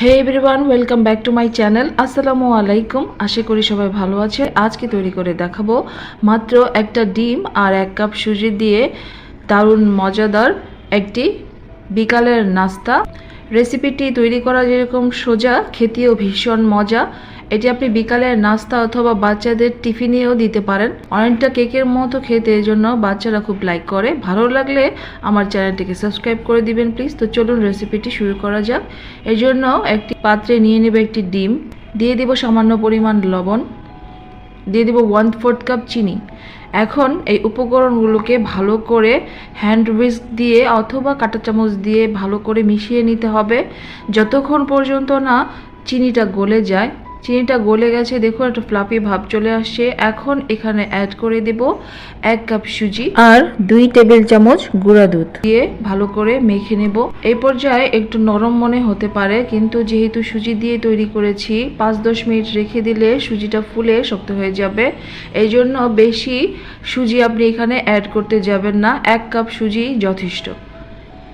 Hey everyone welcome back to my channel আসসালামু আলাইকুম আশা করি সবাই ভালো আছে। আজকে তৈরি করে দেখাবো মাত্র একটা ডিম আর এক কাপ সুজি দিয়ে দারুণ মজাদার একটি বিকালের নাস্তা। রেসিপিটি তৈরি করা যেরকম সোজা, খেতেও ভীষণ মজা। এটি আপনি বিকালের নাস্তা অথবা বাচ্চাদের টিফিনেও দিতে পারেন। অনেকটা কেকের মতো খেতে এই জন্য বাচ্চারা খুব লাইক করে। ভালো লাগলে আমার চ্যানেলটিকে সাবস্ক্রাইব করে দিবেন প্লিজ তো চলুন রেসিপিটি শুরু করা যাক। এই জন্য একটি পাত্রে নিয়ে নেবে একটি ডিম। দিয়ে দেব সামান্য পরিমাণ লবণ। দিয়ে দেবো ওয়ান ফোর্থ কাপ চিনি। এখন এই উপকরণগুলোকে ভালো করে হ্যান্ড উইস্ক দিয়ে অথবা কাঁটা চামচ দিয়ে ভালো করে মিশিয়ে নিতে হবে। যতক্ষণ পর্যন্ত না চিনিটা গলে যায় চিনিটা গলে গেছে, দেখুন, একটা ফ্লাপি ভাব চলে আসছে। এখন এখানে অ্যাড করে দেব এক কাপ সুজি আর দুই টেবিল চামচ গুঁড়া দুধ দিয়ে ভালো করে মেখে নেব। এই পর্যায়ে একটু নরম মনে হতে পারে, কিন্তু যেহেতু সুজি দিয়ে তৈরি করেছি পাঁচ দশ মিনিট রেখে দিলে সুজিটা ফুলে শক্ত হয়ে যাবে। এই জন্য বেশি সুজি আপনি এখানে অ্যাড করতে যাবেন না, এক কাপ সুজি যথেষ্ট।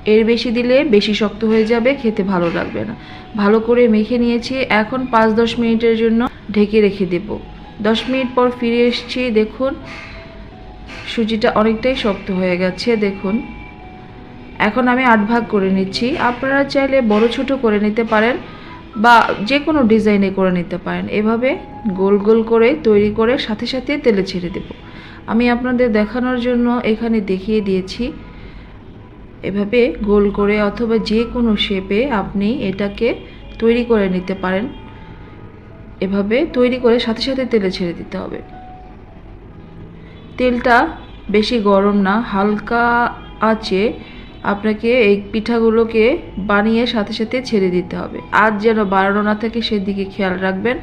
এর বেশি দিলে বেশি শক্ত হয়ে যাবে, খেতে ভালো লাগবে না। ভালো করে মেখে নিয়েছি, এখন পাঁচ দশ মিনিটের জন্য ঢেকে রেখে দেব। দশ মিনিট পর ফিরে এসেছি, দেখুন, সুজিটা অনেকটাই শক্ত হয়ে গেছে, দেখুন। এখন আমি আট ভাগ করে নিচ্ছি। আপনারা চাইলে বড় ছোট করে নিতে পারেন বা যে কোনো ডিজাইনে করে নিতে পারেন। এভাবে গোল গোল করে তৈরি করে সাথে সাথে তেলে ছেড়ে দেব। আমি আপনাদের দেখানোর জন্য এখানে দেখিয়ে দিয়েছি। এভাবে গোল করে অথবা যে কোনো শেপে আপনি এটাকে তৈরি করে নিতে পারেন। এভাবে তৈরি করে সাথে সাথে তেলে ছেড়ে দিতে হবে। তেলটা বেশি গরম না, হালকা আছে। আপনাকে এই পিঠাগুলোকে বানিয়ে সাথে সাথে ছেড়ে দিতে হবে। আজ যেন বাড়ানো না থাকে, সেদিকে খেয়াল রাখবেন।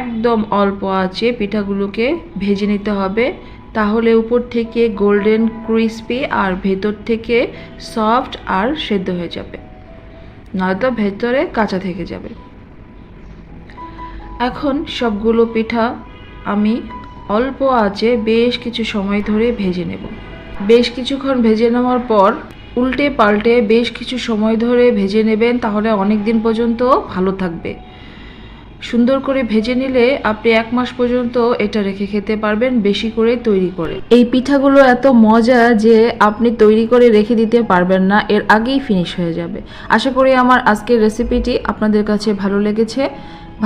একদম অল্প আছে পিঠাগুলোকে ভেজে নিতে হবে। তাহলে উপর থেকে গোল্ডেন ক্রিসপি আর ভেতর থেকে সফট আর সেদ্ধ হয়ে যাবে। নয়তো ভেতরে কাঁচা থেকে যাবে। এখন সবগুলো পিঠা আমি অল্প আঁচে বেশ কিছু সময় ধরে ভেজে নেব। বেশ কিছুক্ষণ ভেজে নেওয়ার পর উল্টে পাল্টে বেশ কিছু সময় ধরে ভেজে নেবেন, তাহলে অনেক দিন পর্যন্ত ভালো থাকবে। সুন্দর করে ভেজে নিলে আপনি এক মাস পর্যন্ত এটা রেখে খেতে পারবেন বেশি করে তৈরি করে। এই পিঠাগুলো এত মজা যে আপনি তৈরি করে রেখে দিতে পারবেন না, এর আগেই ফিনিশ হয়ে যাবে। আশা করি আমার আজকের রেসিপিটি আপনাদের কাছে ভালো লেগেছে।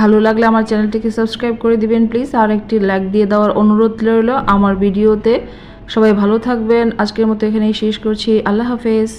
ভালো লাগলে আমার চ্যানেলটিকে সাবস্ক্রাইব করে দিবেন প্লিজ আর একটি লাইক দিয়ে দেওয়ার অনুরোধ রইল আমার ভিডিওতে। সবাই ভালো থাকবেন। আজকের মতো এখানেই শেষ করছি। আল্লাহ হাফেজ।